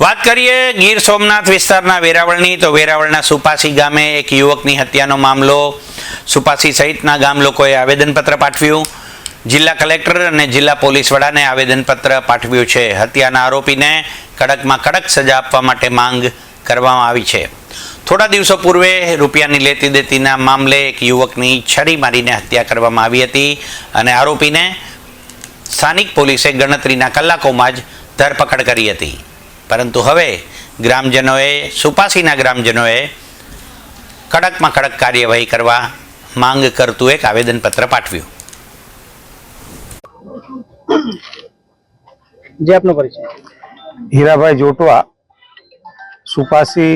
વાત કરીએ ગીર સોમનાથ વિસ્તારના વેરાવળની, તો વેરાવળના સુપાસી ગામે એક યુવકની હત્યાનો મામલો. સુપાસી સહિતના ગામ લોકોએ આવેદનપત્ર પાઠવ્યું. જિલ્લા કલેક્ટર અને જિલ્લા પોલીસ વડાને આવેદનપત્ર પાઠવ્યું છે. હત્યાના આરોપીને કડકમાં કડક સજા આપવા માટે માંગ કરવામાં આવી છે. થોડા દિવસો પૂર્વે રૂપિયાની લેતી દેતીના મામલે એક યુવકની છરી મારીને હત્યા કરવામાં આવી હતી અને આરોપીને સ્થાનિક પોલીસે ગણતરીના કલાકોમાં જ ધરપકડ કરી હતી. પરંતુ હવે ગ્રામજનોએ સુપાસીના ગ્રામજનોએ કડકમાં કડક કાર્યવાહી કરવા માંગ કરતું એક આવેદનપત્ર પાઠવ્યું. જે આપનો પરિચય. હીરાભાઈ જોટવા સુપાસી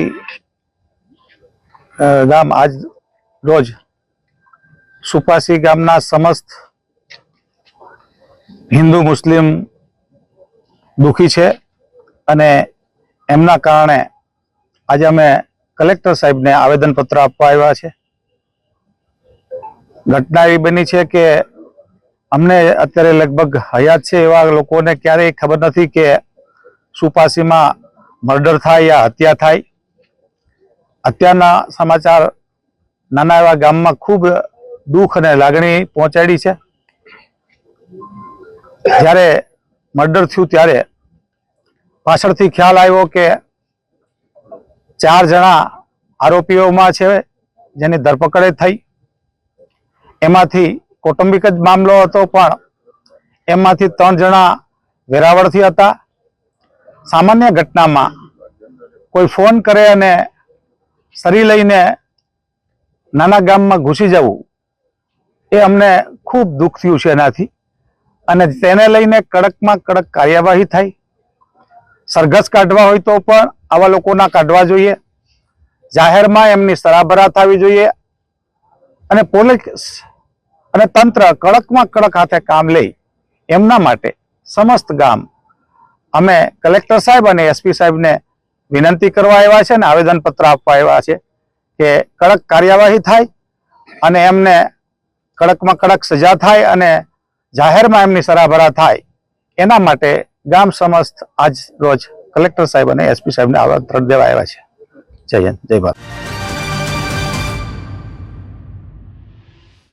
ગામ આજ રોજ સુપાસી ગામના સમસ્ત હિન્દુ મુસ્લિમ દુખી છે. અને એમના કારણે આજે અમે કલેક્ટર સાહેબને આવેદનપત્ર આપવા આવ્યા છે. ઘટના એવી બની છે કે અમને અત્યારે લગભગ હયાત છે એવા લોકોને ક્યારેય ખબર નથી કે સુપાસીમાં મર્ડર થાય યા હત્યા થાય. હત્યાના સમાચાર નાના એવા ગામમાં ખૂબ દુઃખ અને લાગણી પહોંચાડી છે. જ્યારે મર્ડર થયું ત્યારે પાછળથી ખ્યાલ આવ્યો કે ચાર જણા આરોપીઓમાં છે, જેની ધરપકડે થઈ. એમાંથી કૌટુંબિક જ મામલો હતો, પણ એમાંથી ત્રણ જણા વેરાવળથી હતા. સામાન્ય ઘટનામાં કોઈ ફોન કરે અને સરી લઈને નાના ગામમાં ઘૂસી જવું, એ અમને ખૂબ દુઃખ થયું છે એનાથી. અને તેને લઈને કડકમાં કડક કાર્યવાહી થાય સરઘસ કાઢવા હોય તો પણ આવા લોકોના કાઢવા જોઈએ. જાહેરમાં એમની સરાબરા થવી જોઈએ. અને પોલીસ અને તંત્ર કડકમાં કડક હાથે કામ લઈ એમના માટે સમસ્ત ગામ. અમે કલેક્ટર સાહેબ અને એસપી સાહેબને વિનંતી કરવા આવ્યા છે અને આવેદનપત્ર આપવા આવ્યા છે કે કડક કાર્યવાહી થાય અને એમને કડકમાં કડક સજા થાય અને જાહેરમાં એમની સરાભરા થાય. એના માટે ગામ સમસ્ત આજ રોજ કલેક્ટર સાહેબ અને એસપી સાહેબને આવા ત્રણ દેવા આવ્યા છે. જય હિન્દ, જય ભારત.